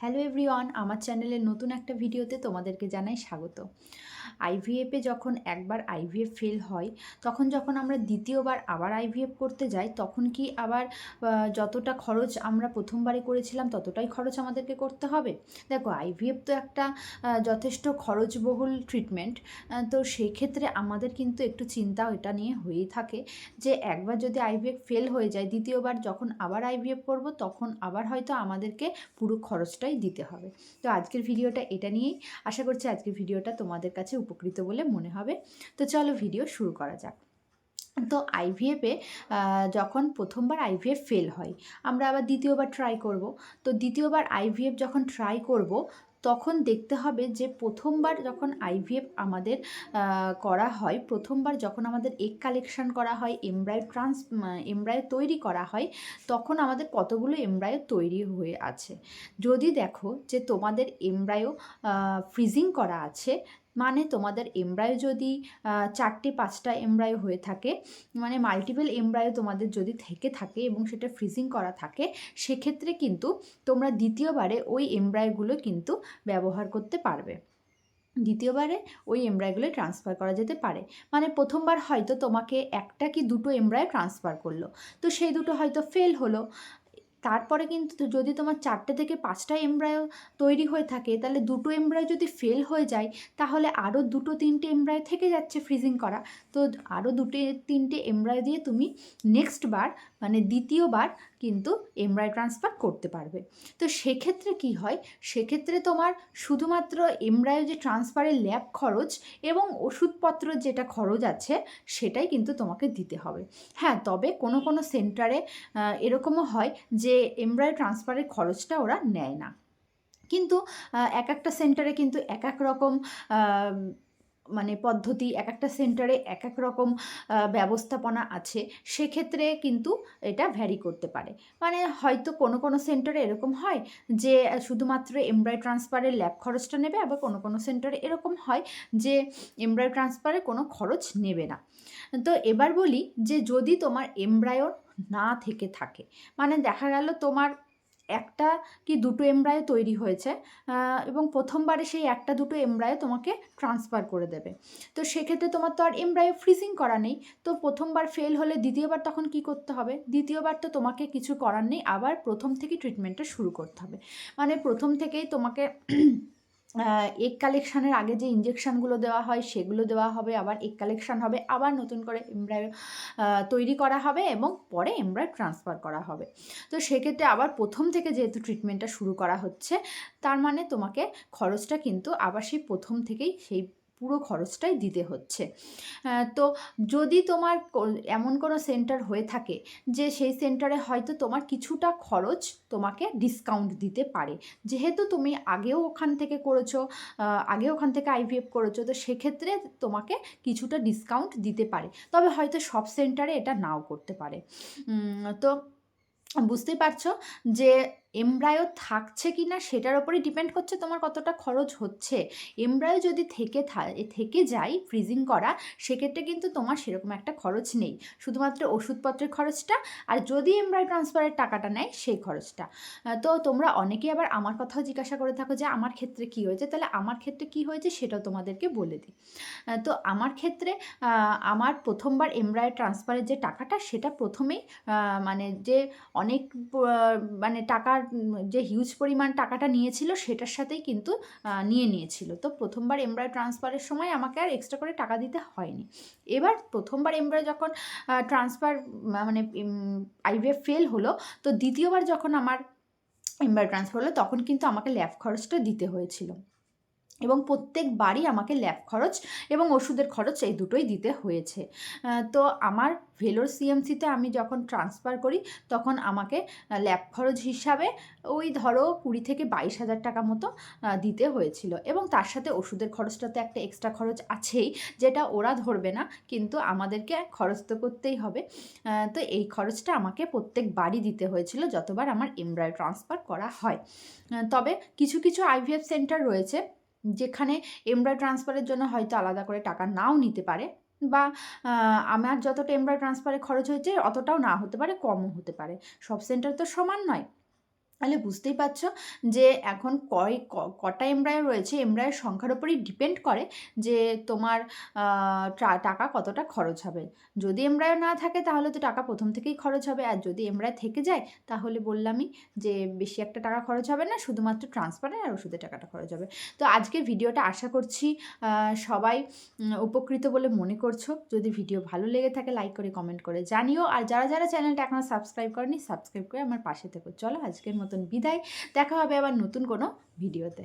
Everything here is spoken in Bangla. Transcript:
হ্যালো এভরিওয়ান আমার চ্যানেলের নতুন একটা ভিডিওতে তোমাদেরকে জানাই স্বাগত। আইভিএফে যখন একবার আইভিএফ ফেল হয়, তখন যখন আমরা দ্বিতীয়বার আবার আইভিএফ করতে যাই, তখন কি আবার যতটা খরচ আমরা প্রথমবারে করেছিলাম, ততটাই খরচ আমাদেরকে করতে হবে? দেখো আইভিএফ তো একটা যথেষ্ট খরচবহুল ট্রিটমেন্ট তো সেক্ষেত্রে আমাদের কিন্তু একটু চিন্তা এটা নিয়ে হয়েই থাকে যে একবার যদি আইভিএফ ফেল হয়ে যায়, দ্বিতীয়বার যখন আবার আইভিএফ করব, তখন আবার হয়তো আমাদেরকে পুরো খরচটাই দিতে হবে। তো আজকের ভিডিওটা এটা নিয়েই আশা করছি আজকের ভিডিওটা তোমাদের কাছে উপকৃত বলে মনে হবে। তো চলো ভিডিও শুরু করা যাক। তো আইভিএফে যখন প্রথমবার আইভিএফ ফেল হয়, আমরা আবার দ্বিতীয়বার ট্রাই করব। তো দ্বিতীয়বার আইভিএফ যখন ট্রাই করব, তখন দেখতে হবে যে প্রথমবার যখন আইভিএফ আমাদের করা হয়, প্রথমবার যখন আমাদের এগ কালেকশন করা হয় এমব্রায়ো ট্রান্স এমব্রায়ো তৈরি করা হয়, তখন আমাদের কতগুলো এমব্রায়ো তৈরি হয়ে আছে। যদি দেখো যে তোমাদের এমব্রায়ো ফ্রিজিং করা আছে মানে তোমাদের এমব্রায়ো যদি চারটে, পাঁচটা এমব্রায়ো হয়ে থাকে মানে মাল্টিপল এমব্রায়ো তোমাদের যদি থেকে থাকে এবং সেটা ফ্রিজিং করা থাকে, সেক্ষেত্রে কিন্তু তোমরা দ্বিতীয়বারে ওই এমব্রায়োগুলো কিন্তু ব্যবহার করতে পারবে। দ্বিতীয়বারে ওই এমব্রায়োগুলো ট্রান্সফার করা যেতে পারে। মানে প্রথমবার হয়তো তোমাকে একটা কি দুটো এমব্রায়ো ট্রান্সফার করল। তো সেই দুটো হয়তো ফেল হলো। তারপরে কিন্তু যদি তোমার চারটে থেকে পাঁচটা এমব্রায়ো তৈরি হয়ে থাকে, তাহলে দুটো এমব্রায়ো যদি ফেল হয়ে যায়, তাহলে আরও দুটো তিনটে এমব্রায়ো থেকে যাচ্ছে ফ্রিজিং করা। তো আরও দুটো তিনটে এমব্রায়ো দিয়ে তুমি নেক্সট বার মানে দ্বিতীয়বার কিন্তু এমব্রায়ো ট্রান্সফার করতে পারবে। তো সেক্ষেত্রে কি হয়? সেক্ষেত্রে তোমার শুধুমাত্র এমব্রায়ো যে ট্রান্সফারের ল্যাব খরচ এবং ওষুধপত্র যেটা খরচ আছে, সেটাই কিন্তু তোমাকে দিতে হবে। হ্যাঁ তবে কোনো কোনো সেন্টারে এরকমও হয় যে এমব্রয়ডারি ট্রান্সফারের খরচটা ওরা নেয় না। কিন্তু এক একটা সেন্টারে কিন্তু এক এক রকম মানে পদ্ধতি এক একটা সেন্টারে এক এক রকম ব্যবস্থাপনা আছে, সেক্ষেত্রে কিন্তু এটা ভ্যারি করতে পারে। মানে হয়তো কোনো কোনো সেন্টারে এরকম হয় যে, শুধুমাত্র এমব্রয়ডারি ট্রান্সফারের ল্যাব খরচটা নেবে, আবার কোনো কোনো সেন্টারে এরকম হয় যে এমব্রয়ডারি ট্রান্সফারে কোনো খরচ নেবে না। তো এবার বলি যে, যদি তোমার এমব্রায়ো না থেকে থাকে মানে দেখা গেল তোমার একটা কি দুটো এমব্রায়ো তৈরি হয়েছে এবং প্রথমবারে সেই একটা দুটো এমব্রায়ো তোমাকে ট্রান্সফার করে দেবে। তো সেক্ষেত্রে তোমার তো আর এমব্রায়ো ফ্রিজিং করা নেই, তো প্রথমবার ফেল হলে দ্বিতীয়বার তখন কি করতে হবে? দ্বিতীয়বার তো তোমাকে কিছু করার নেই, আবার প্রথম থেকে ট্রিটমেন্টটা শুরু করতে হবে। মানে প্রথম থেকেই তোমাকে এগ কালেকশানের আগে যে ইঞ্জেকশানগুলো দেওয়া হয়, সেগুলো দেওয়া হবে, আবার এক কালেকশান হবে, আবার নতুন করে এমব্রয় তৈরি করা হবে এবং পরে এমব্রয় ট্রান্সফার করা হবে। তো সেক্ষেত্রে আবার প্রথম থেকে যেহেতু ট্রিটমেন্টটা শুরু করা হচ্ছে, তার মানে তোমাকে খরচটা কিন্তু আবার সেই প্রথম থেকেই সেই পুরো খরচটাই দিতে হচ্ছে। তো যদি তোমার এমন কোনো সেন্টার হয়ে থাকে যে সেই সেন্টারে হয়তো তোমার কিছুটা খরচ তোমাকে ডিসকাউন্ট দিতে পারে। যেহেতু তুমি আগেও ওখান থেকে করেছ আগে ওখান থেকে আইভিএফ করেছ, তো সেক্ষেত্রে তোমাকে কিছুটা ডিসকাউন্ট দিতে পারে। তবে হয়তো সব সেন্টারে এটা নাও করতে পারে। তো বুঝতে পারছ যে এমব্রায়ো থাকছে কি না সেটার ওপরেই ডিপেন্ড করছে তোমার কতটা খরচ হচ্ছে। এমব্রায়ো যদি থেকে থেকে যায় ফ্রিজিং করা, সেক্ষেত্রে কিন্তু তোমার সেরকম একটা খরচ নেই। শুধুমাত্র ওষুধপত্রের খরচটা আর যদি এমব্রায়ো ট্রান্সফারের টাকাটা নেয় সেই খরচটা। তো তোমরা অনেকেই আবার আমার কথাও জিজ্ঞাসা করে থাকো যে আমার ক্ষেত্রে কি হয়েছে? তাহলে আমার ক্ষেত্রে কি হয়েছে সেটাও তোমাদেরকে বলে দিই। তো আমার ক্ষেত্রে আমার প্রথমবার এমব্রায়ো ট্রান্সফারের যে টাকাটা সেটা প্রথমেই মানে যে অনেক মানে টাকার উম, যে হিউজ পরিমাণ টাকাটা নিয়েছিল সেটার সাথেই কিন্তু নিয়ে নিয়েছিল। তো প্রথমবার এমব্রয় ট্রান্সফারের সময় আমাকে আর এক্সট্রা করে টাকা দিতে হয়নি। এবার প্রথমবার এমব্রয় যখন ট্রান্সফার মানে আইভিএফ ফেল হলো তো দ্বিতীয়বার যখন আমার এমব্রয় ট্রান্সফার হলো তখন কিন্তু আমাকে ল্যাব খরচটা দিতে হয়েছিল। এবং প্রত্যেকবারই আমাকে ল্যাব খরচ এবং ওষুধের খরচ এই দুটোই দিতে হয়েছে। তো আমার ভেলোর সিএমসিতে আমি যখন ট্রান্সফার করি, তখন আমাকে ল্যাব খরচ হিসাবে ওই ধরো কুড়ি থেকে বাইশ হাজার টাকা মতো দিতে হয়েছিল। এবং তার সাথে ওষুধের খরচটাতে একটা এক্সট্রা খরচ আছেই, যেটা ওরা ধরবে না, কিন্তু আমাদেরকে খরচ তো করতেই হবে। তো এই খরচটা আমাকে প্রত্যেকবারই দিতে হয়েছিল, যতবার আমার এমব্রয় ট্রান্সফার করা হয়। তবে কিছু কিছু আইভিএফ সেন্টার রয়েছে যেখানে এমব্রয় ট্রান্সফারের জন্য হয়তো আলাদা করে টাকা নাও নিতে পারে বা আমার যতটা এমব্রয় ট্রান্সফারে খরচ হয়েছে, অতটাও না হতে পারে, কমও হতে পারে। সব সেন্টার তো সমান নয়। তাহলে বুঝতেই পারছ যে এখন কয় কটা এমব্রয়ডারি রয়েছে, এমব্রয়ডারির সংখ্যার উপরই ডিপেন্ড করে যে তোমার টাকা কতটা খরচ হবে। যদি এমব্রয়ডারি না থাকে তাহলে তো টাকা প্রথম থেকেই খরচ হবে, আর যদি এমব্রয়ডারি থেকে যায় তাহলে বললামই যে বেশি একটা টাকা খরচ হবে না, শুধুমাত্র ট্রান্সফারে আর ওষুধের টাকাটা খরচ হবে। তো আজকের ভিডিওটা আশা করছি সবাই উপকৃত বলে মনে করছ। যদি ভিডিও ভালো লেগে থাকে লাইক করে কমেন্ট করে জানিও। আর যারা যারা চ্যানেলটা এখনও সাবস্ক্রাইব করেনি সাবস্ক্রাইব করে আমার পাশে থেকো। চলো আজকের মতন বিদায়। দেখা হবে আবার নতুন কোনো ভিডিওতে।